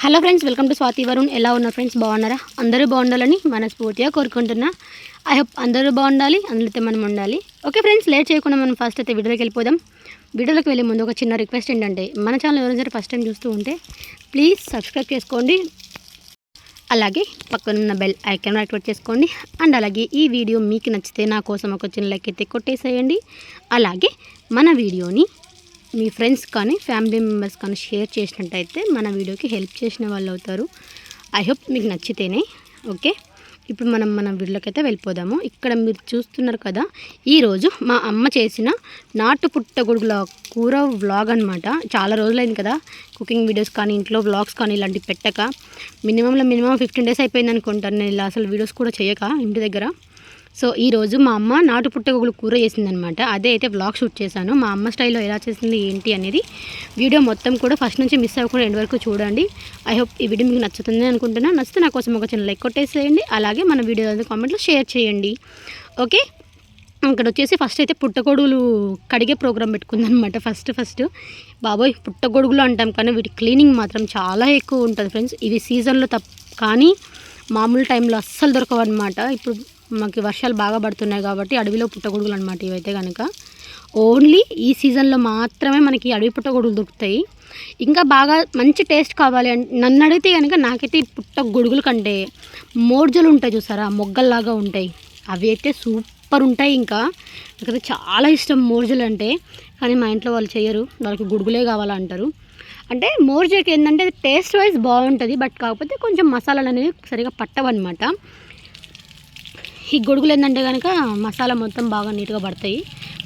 Hello friends welcome to Swathi Varun. ఎలా ఉన్నారు friends? బాగున్నారా? అందరూ బాగుండాలని మనస్ఫూర్తిగా కోరుకుంటున్నా. ఐ హోప్ అందరూ బాగుండాలి అందులో మనం ఉండాలి. ఓకే ఫ్రెండ్స్ లేట్ చేయకుండా మనం ఫస్ట్ అయితే వీడియోకి వెళ్ళిపోదాం. వీడియోలోకి వెళ్ళే ముందు ఒక చిన్న రిక్వెస్ట్ ఏంటంటే మన ఛానల్ ఎవరైనా సరే ఫస్ట్ టైం చూస్తూ ఉంటే ప్లీజ్ సబ్స్క్రైబ్ చేసుకోండి. అలాగే పక్కనున్న బెల్ ఐకాన్ యాక్టివేట్ చేసుకోండి. అండ్ అలాగే ఈ వీడియో మీకు నచ్చితే నా కోసం ఒక చిన్న లైక్ అయితే కొట్టేసేయండి. అలాగే మన వీడియోని మీ ఫ్రెండ్స్ కానీ ఫ్యామిలీ మెంబర్స్ కానీ షేర్ చేసినట్టయితే మన వీడియోకి హెల్ప్ చేసిన వాళ్ళు అవుతారు. ఐ హోప్ మీకు నచ్చితేనే ఓకే? ఇప్పుడు మనం మన వీడియోకైతే వెళ్ళిపోదాము. ఇక్కడ మీరు చూస్తున్నారు కదా ఈరోజు మా అమ్మ చేసిన నాటు పుట్టగొడుగుల కూర వ్లాగ్ అనమాట చాలా రోజులైంది కదా కుకింగ్ వీడియోస్ కానీ ఇంట్లో వ్లాగ్స్ కానీ ఇలాంటివి పెట్టక. మినిమంలో మినిమం ఫిఫ్టీన్ డేస్ అయిపోయింది అనుకుంటాను నేను ఇలా అసలు వీడియోస్ కూడా చేయక ఇంటి దగ్గర. సో ఈరోజు మా అమ్మ నాటు పుట్టగొడుగులు కూర చేసిందనమాట అదే అయితే బ్లాగ్ షూట్ చేశాను. మా అమ్మ స్టైల్లో ఎలా చేసింది ఏంటి అనేది వీడియో మొత్తం కూడా ఫస్ట్ నుంచి మిస్ అవ్వకుండా ఎండ్ వరకు చూడండి. ఐ హోప్ ఈ వీడియో మీకు నచ్చుతుంది అనుకుంటున్నా. నచ్చితే నా కోసం ఒక చిన్న లైక్ కొట్టేసేయండి. అలాగే మన వీడియో కామెంట్లో షేర్ చేయండి. ఓకే ఇక్కడ వచ్చేసి ఫస్ట్ అయితే పుట్టగొడుగులు కడిగే ప్రోగ్రామ్ పెట్టుకుందనమాట ఫస్ట్ ఫస్ట్ బాబోయ్ పుట్టగొడుగులు అంటాం కానీ వీటి క్లీనింగ్ మాత్రం చాలా ఎక్కువ ఉంటుంది ఫ్రెండ్స్ ఇవి సీజన్లో తప్ప కానీ మామూలు టైంలో అస్సలు దొరకవు అనమాట ఇప్పుడు మాకు వర్షాలు బాగా పడుతున్నాయి కాబట్టి అడవిలో పుట్టగొడుగులు అనమాట ఇవైతే కనుక ఓన్లీ ఈ సీజన్లో మాత్రమే మనకి అడవి పుట్టగొడుగులు దొరుకుతాయి. ఇంకా బాగా మంచి టేస్ట్ కావాలి అంటే నన్ను అడిగితే కనుక నాకైతే పుట్ట పుట్టగొడుగుల కంటే మోర్జలు ఉంటాయి చూసారా? మొగ్గల్లాగా ఉంటాయి. అవి అయితే సూపర్ ఉంటాయి ఇంకా. నాకైతే చాలా ఇష్టం మోర్జలు అంటే. కానీ మా ఇంట్లో వాళ్ళు చేయరు వాళ్ళకి గుడుగులే కావాలంటారు. అంటే మోర్జకి ఏంటంటే టేస్ట్ వైజ్ బాగుంటుంది. బట్ కాకపోతే కొంచెం మసాలాలు అనేవి సరిగా పట్టవన్నమాట. ఈ గొడుగులు ఏంటంటే కనుక మసాలా మొత్తం బాగా నీట్గా పడతాయి.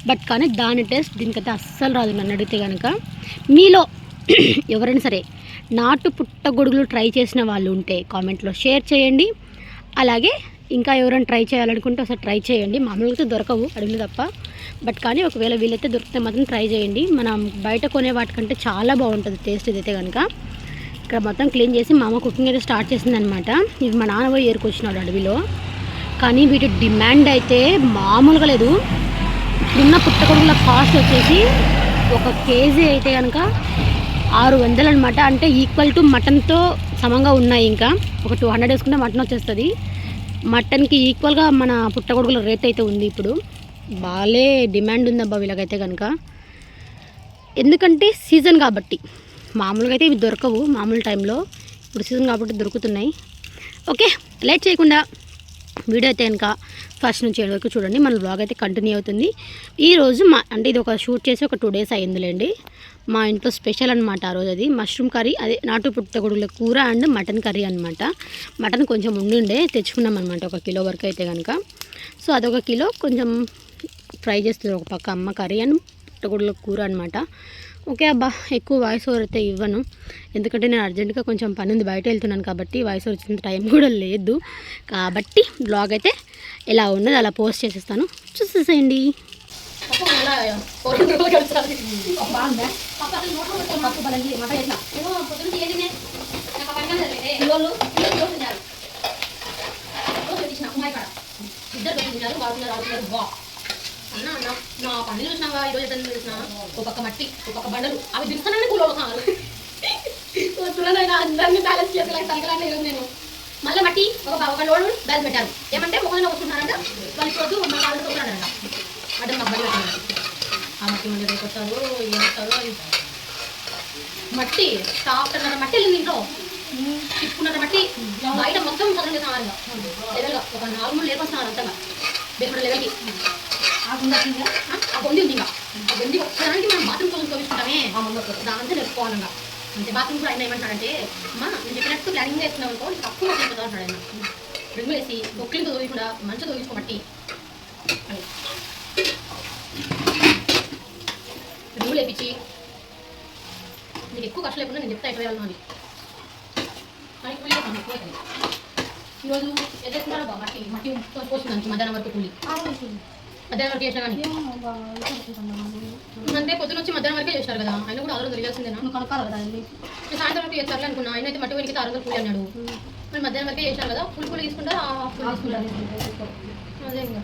బట్ కానీ దాని టేస్ట్ దీనికైతే అస్సలు రాదు నన్ను అడిగితే కనుక మీలో ఎవరైనా సరే నాటు పుట్ట గొడుగులు ట్రై చేసిన వాళ్ళు ఉంటే కామెంట్లో షేర్ చేయండి. అలాగే ఇంకా ఎవరైనా ట్రై చేయాలనుకుంటే ఒకసారి ట్రై చేయండి. మామూలుగా అయితే దొరకవు అడుగులు తప్ప. బట్ కానీ ఒకవేళ వీలైతే దొరికితే మాత్రం ట్రై చేయండి. మనం బయట కొనే వాటికంటే చాలా బాగుంటుంది టేస్ట్ ఇదైతే కనుక ఇక్కడ మొత్తం క్లీన్ చేసి మా అమ్మ కుకింగ్ అయితే స్టార్ట్ చేసిందనమాట. ఇవి మా నాన్న పోయి ఏరుకొచ్చినాడు అడవిలో. కానీ వీటి డిమాండ్ అయితే మామూలుగా లేదు. ఇప్పుడున్న పుట్టగొడుగుల కాస్ట్ వచ్చేసి ఒక కేజీ అయితే కనుక ఆరు వందలు అనమాట అంటే ఈక్వల్ టు మటన్తో సమంగా ఉన్నాయి ఇంకా. ఒక టూ హండ్రెడ్ వేసుకుంటే మటన్ వచ్చేస్తుంది. మటన్కి ఈక్వల్గా మన పుట్టగొడుగుల రేట్ అయితే ఉంది ఇప్పుడు. బాగాలే డిమాండ్ ఉందబ్బా వీళ్ళకైతే కనుక ఎందుకంటే సీజన్ కాబట్టి. మామూలుగా అయితే ఇవి దొరకవు మామూలు టైంలో. ఇప్పుడు సీజన్ కాబట్టి దొరుకుతున్నాయి. ఓకే లేట్ చేయకుండా. వీడియో అయితే కనుక ఫస్ట్ నుంచి ఏడు వరకు చూడండి. మన బ్లాగ్ అయితే కంటిన్యూ అవుతుంది. ఈరోజు మా అంటే ఇది ఒక షూట్ చేసి ఒక టూ డేస్ అయ్యిందిలేండి. మా ఇంట్లో స్పెషల్ అనమాట ఆ రోజు అది. మష్రూమ్ కర్రీ అదే నాటు పుట్టగొడుగుల కూర అండ్ మటన్ కర్రీ అనమాట మటన్ కొంచెం ఉండిండే తెచ్చుకున్నాం అనమాట ఒక కిలో వరకు అయితే కనుక సో అదొక కిలో కొంచెం ఫ్రై చేస్తుంది. ఒక పక్క అమ్మ కర్రీ అండ్ పుట్టగొడుగుల కూర అనమాట ఓకే అబ్బా ఎక్కువ వాయిస్ ఓవర్ అయితే ఇవ్వను. ఎందుకంటే నేను అర్జెంటుగా కొంచెం పని ఉంది బయట వెళ్తున్నాను కాబట్టి వాయిస్ ఓవర్ ఇచ్చిన టైం కూడా లేదు. కాబట్టి బ్లాగ్ అయితే ఎలా ఉన్నది అలా పోస్ట్ చేసేస్తాను. చూసేసేయండి. అన్న అన్న నా పని చూసినావా? ఈరోజు ఎంత చూసినావా? ఒక పక్క మట్టి ఒక పక్క బండలు అవి దిగుతానని కూలో వస్తున్నానైనా అందరినీ బ్యాలెన్స్ చేసేలా తరగలాంటి ఈరోజు నేను. మళ్ళీ మట్టి ఒక ప- ఒక లోడు బ్యాలెన్స్ పెట్టారు. ఏమంటే ఒకరిని వస్తున్నారంట వాళ్ళు చూద్దు మా వాళ్ళు వస్తున్నారంట అంటే మా బండి పెట్టారు ఆ మట్టి మళ్ళీ రేపు వస్తారు ఏం వస్తారో అది మట్టి సాఫ్ట్ అన్నారు మట్టి వెళ్ళింది ఇంట్లో. తిప్పుకున్నారు మట్టి బయట మొత్తం సదరం చేస్తున్నారు లెవెల్గా ఒక నాలుగు మూడు లేపు వస్తున్నారు అంతగా బెక్కడ లెవెల్కి ఆ బొంది ఉంది ఇంకా ఆ ఒక్కదానికి మనం బాత్రూమ్ కోసం తోపించుకుంటామే దాంతో నేర్చుకోవాలన్నా అంటే బాత్రూమ్ కూడా ఆయన ఏమంటాడంటే అమ్మా నేను చెప్పినట్టు ప్లానింగ్ వేస్తున్నావు అనుకో నీకు తక్కువ మొత్తం చెప్తా అంటాడు ఆయన. రింగు వేసి బొక్కిలితో తోవికుండా మంచి తోవించుకోబట్టి రింగు లేపించి నీకు ఎక్కువ కష్టం లేకుండా నేను చెప్తా ఎట్లా వేయాలను అని ఈరోజు ఎదేస్తున్నారో బా మట్టి మట్టి పోసింది మధ్యాహ్నం వరకు కూలి. మధ్యాహ్నం వరకు చేసినా కానీ. అంటే పొద్దున వచ్చి మధ్యాహ్నం వరకే చేశారు కదా. ఆయన కూడా ఆరు వందలు తెలియాల్సిందేనా నువ్వు కనుక్కోవాలి కదా వెళ్ళి. నేను సాయంత్రం వరకు చేస్తారు అనుకున్నా. ఆయన అయితే మట్టి వెలికి ఆరు వందలు కూలి అన్నాడు. మరి మధ్యాహ్నం వరకే చేశారు కదా. ఫుల్ కూలి తీసుకుంటారు? అదే ఇంకా.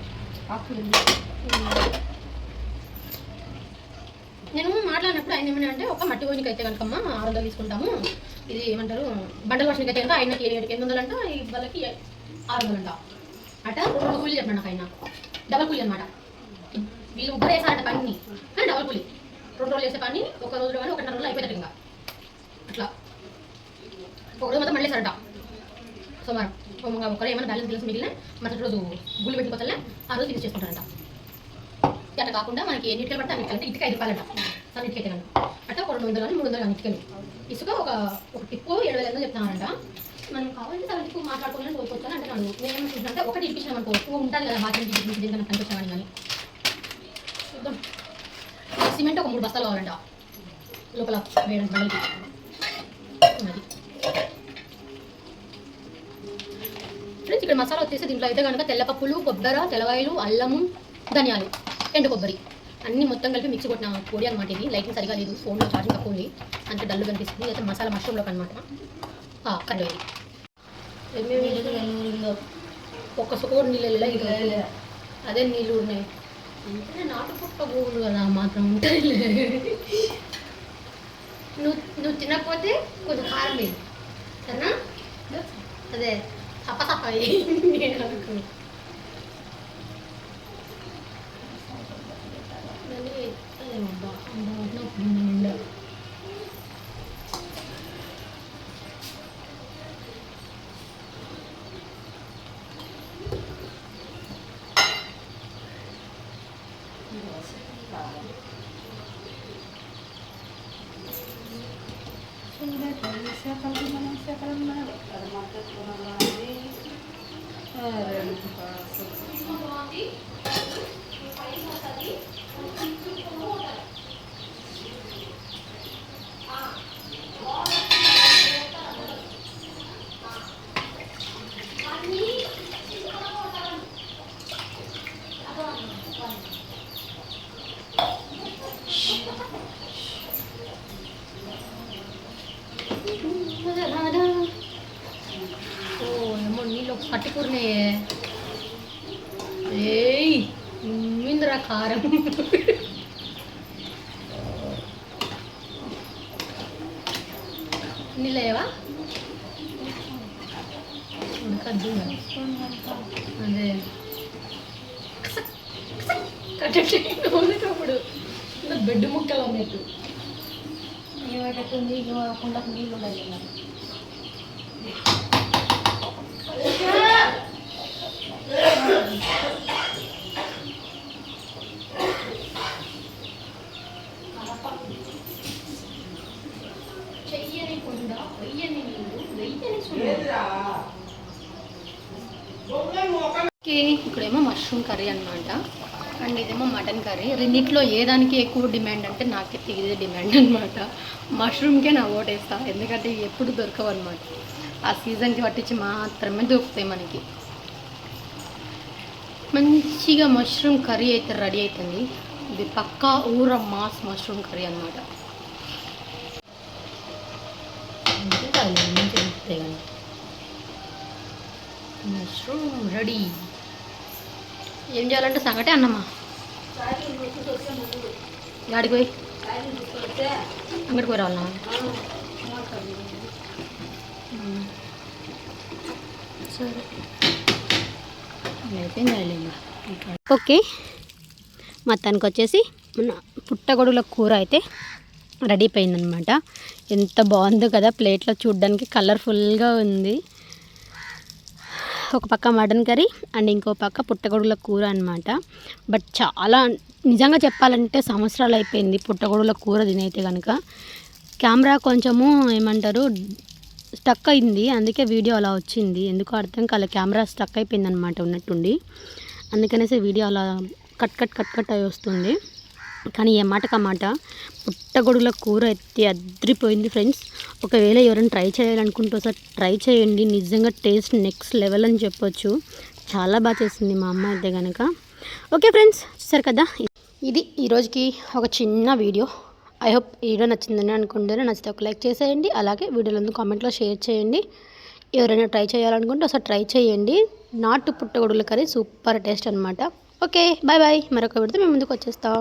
నేను మాట్లాడినప్పుడు ఆయన ఏమన్నా అంటే ఒక మట్టి పోయినకి అయితే కనుకమ్మా ఆరు వందలు తీసుకుంటాము. ఇది ఏమంటారు? బండలు వచ్చిన కనుక ఆయనకి ఎనిమిది వందలు అంట ఈ వాళ్ళకి ఆరు వందలు అంట అట రెండు నాకు ఆయన. డబల్ కూలీ అనమాట వీళ్ళు ముగ్గురు వేసారంట పని కానీ డబల్ కూలీ. రెండు రోజులు వేసే పని ఒక రోజు కానీ ఒకటిన్నర రోజులు అయిపోతుంది ఇంకా. అట్లా. ఒక రోజు మొత్తం మళ్ళీ వేసారంట సోమవారం. సోమవారం ఒకరు ఏమైనా బ్యాలెన్స్ తెలిసి మిగిలిన మరుసటి రోజు గుళ్ళు పెట్టిపోతలే ఆ రోజు ఫినిష్ చేసుకుంటారంట. అట్లా కాకుండా మనకి ఎన్ని ఇటుకలు పడితే అన్ని ఇటుకలు అంటే ఇటుక ఐదు రూపాయలంట. సన్న ఇటుకైతే అయితే కనుక. అట్లా ఒక రెండు వందలు కానీ మూడు వందలు కానీ ఇటుకలు. ఇసుక ఒక ఒక టిప్పు ఏడు వేల చెప్తున్నారంట. మనం కావాలంటే సగం మాట్లాడుకోవాలని కోరుకోవచ్చు అంటే నన్ను. నేనేమనుకుంటున్నా అంటే ఒకటి ఇప్పించినాం అనుకో. ఎక్కువ ఉంటుంది కదా బాత్రూమ్ నుంచి దీనికి కనిపించామని కానీ. చూద్దాం. సిమెంట్ ఒక మూడు బస్తాలు కావాలంట. లోపల వేయడం అది ఫ్రెండ్స్ ఇక్కడ మసాలా వచ్చేసి దీంట్లో అయితే కనుక తెల్ల పప్పులు కొబ్బరి తెల్లవాయలు అల్లము ధనియాలు ఎండు కొబ్బరి. అన్ని మొత్తం కలిపి మిక్స్ కొట్టిన పొడి అనమాట ఇది. లైటింగ్ సరిగా లేదు ఫోన్లో ఛార్జింగ్ తక్కువ ఉంది. అంత డల్ కనిపిస్తుంది అయితే మసాలా మష్రూమ్లోకి అనమాట కర్రీ ఒక్క సోడు నీళ్ళు వెళ్ళలే ఇది అదే నీళ్ళు ఉన్నాయి. అంటే నాటు పక్క భూములు కదా మాత్రం ఉంటాయి నువ్వు నువ్వు తినకపోతే కొంచెం కారం వేయి. సరేనా? అదే తప్ప తప్ప వేయి. నేను అనుకున్నా. మళ్ళీ ఎత్తలేమబ్బా. అబ్బా, కారం నీళ్ళేవా ఉడకద్దు మరి. అదే. కట్టేటప్పుడు బెడ్ ముక్కలు అన్నట్టు ఏమేటట్టుంది కుండకు నీళ్ళు ఉండాలి మరి చెయ్యని కుండ వెయ్యని నీళ్ళు వెయ్యని సున్నా ఓకే ఇక్కడేమో మష్రూమ్ కర్రీ అనమాట అండ్ ఇదేమో మటన్ కర్రీ రెండిట్లో ఏ దానికి ఎక్కువ డిమాండ్ అంటే నాకైతే ఇదే డిమాండ్ అనమాట మష్రూమ్కే నా ఓటేస్తా. ఎందుకంటే ఎప్పుడు దొరకవు అనమాట ఆ సీజన్కి పట్టించి మాత్రమే దొరుకుతాయి మనకి. మంచిగా మష్రూమ్ కర్రీ అయితే రెడీ అవుతుంది ఇది పక్కా ఊర మాస్ మష్రూమ్ కర్రీ అనమాట మష్రూమ్ రెడీ ఏం చేయాలంటే సంగటే అన్నమ్మా. గాడికి పోయి? అంగడికి పోయి రావాలన్నా సరే. అయిపోయింది ఓకే. మొత్తానికి వచ్చేసి మన పుట్టగొడుగుల కూర అయితే రెడీ అయిపోయిందనమాట ఎంత బాగుందో కదా ప్లేట్లో చూడడానికి కలర్ఫుల్గా ఉంది. ఒక పక్క మటన్ కర్రీ అండ్ ఇంకో పక్క పుట్టగొడుగుల కూర అనమాట బట్ చాలా నిజంగా చెప్పాలంటే సంవత్సరాలు అయిపోయింది పుట్టగొడుగుల కూర తినైతే కనుక కెమెరా కొంచెము ఏమంటారు స్టక్ అయింది. అందుకే వీడియో అలా వచ్చింది. ఎందుకో అర్థం కాలే కెమెరా స్టక్ అయిపోయింది అనమాట ఉన్నట్టుండి. అందుకనేసి వీడియో అలా కట్ కట్ కట్ కట్ అయి వస్తుంది. కానీ ఏ మాట? కమాట పుట్టగొడుగుల కూర ఎత్తి అద్రిపోయింది ఫ్రెండ్స్. ఒకవేళ ఎవరైనా ట్రై చేయాలనుకుంటే ఒకసారి ట్రై చేయండి. నిజంగా టేస్ట్ నెక్స్ట్ లెవెల్ అని చెప్పొచ్చు. చాలా బాగా చేసింది మా అమ్మ అయితే కనుక ఓకే ఫ్రెండ్స్ చూసారు కదా? ఇది ఈరోజుకి ఒక చిన్న వీడియో. ఐ హోప్ వీడియో నచ్చిందని అనుకుంటారు నచ్చితే ఒక లైక్ చేసేయండి. అలాగే వీడియోలందరూ కామెంట్లో షేర్ చేయండి. ఎవరైనా ట్రై చేయాలనుకుంటే ఒకసారి ట్రై చేయండి. నాటు పుట్టగొడుగుల కర్రీ సూపర్ టేస్ట్ అనమాట ఓకే బాయ్ బాయ్ మరొక విడితే మేము ముందుకు వచ్చేస్తాం.